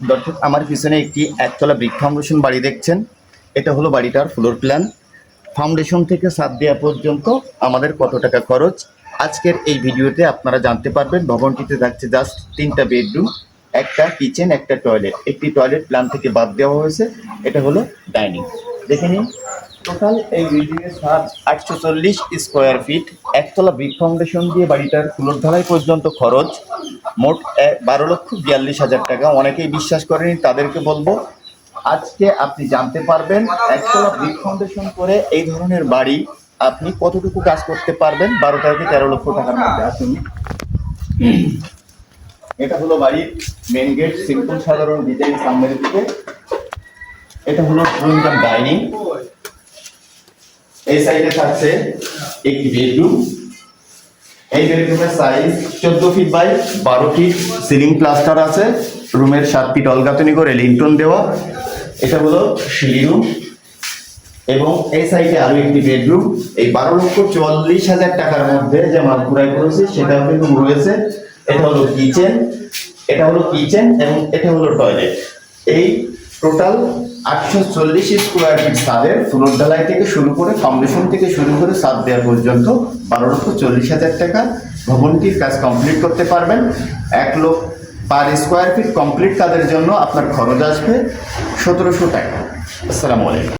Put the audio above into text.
দর্শক, আমার পিছনে একটি একতলা ব্রিক ফাউন্ডেশন বাড়ি দেখছেন। এটা হলো বাড়িটার ফ্লোর প্ল্যান ফাউন্ডেশন থেকে সাত দেওয়া পর্যন্ত আমাদের কত টাকা খরচ? আজকের এই ভিডিওতে আপনারা জানতে পারবেন, ভবনটিতে থাকছে জাস্ট তিনটা বেডরুম একটা কিচেন একটা টয়লেট একটি টয়লেট প্ল্যান থেকে বাদ দেওয়া হয়েছে। এটা হলো ডাইনিং দেখে নিন টোটাল এই বিল্ডিংয়ের সাত, আটশো চল্লিশ স্কোয়ার ফিট একতলা ব্রিক ফাউন্ডেশন দিয়ে বাড়িটার ফ্লোর ঢালাই পর্যন্ত খরচ। মোট বারো লক্ষ বিয়াল্লিশ হাজার টাকা। অনেকেই বিশ্বাস করেনি, তাদেরকে বলব, আজকে আপনি জানতে পারবেন একতলা ব্রিক ফাউন্ডেশন করে এই ধরনের বাড়ি আপনি কতটুকু কাজ করতে পারবেন? বারো থেকে তেরো লক্ষ টাকার মধ্যে আসুন। এটা হলো বাড়ির মেন গেট সিম্পল সাধারণ ডিজাইন সামনের দিকে। এটা হলো ডাইনিং। এই সাইডে থাকছে একটি বেডরুম এই বেডরুমের সাইজ চোদ্দ ফিট বাই বারো ফিট সিলিং প্লাস্টার আছে, রুমের সাত ফিট অলগাতনি করে লিন্টন দেওয়া। এটা হলো সিঁড়ি রুম এবং এই সাইডে আরও একটি বেডরুম এই বারো লক্ষ চল্লিশ হাজার টাকার মধ্যে যে মাল পুরাই করেছে, সেটাও কিন্তু রয়েছে। এটা হলো কিচেন এটা হলো কিচেন এবং এটা হলো টয়লেট এই টোটাল আটশো চল্লিশ স্কোয়ার ফিট সাদের ফ্লোর থেকে শুরু করে ফাউন্ডেশন থেকে শুরু করে সাদ দেওয়া পর্যন্ত বারো লক্ষ চল্লিশ হাজার টাকা ভবনটির কাজ কমপ্লিট করতে পারবেন। এক লোক পার স্কোয়ার ফিট কমপ্লিট কাজের জন্য আপনার খরচ আসবে সতেরোশো টাকা। আসসালামু আলাইকুম।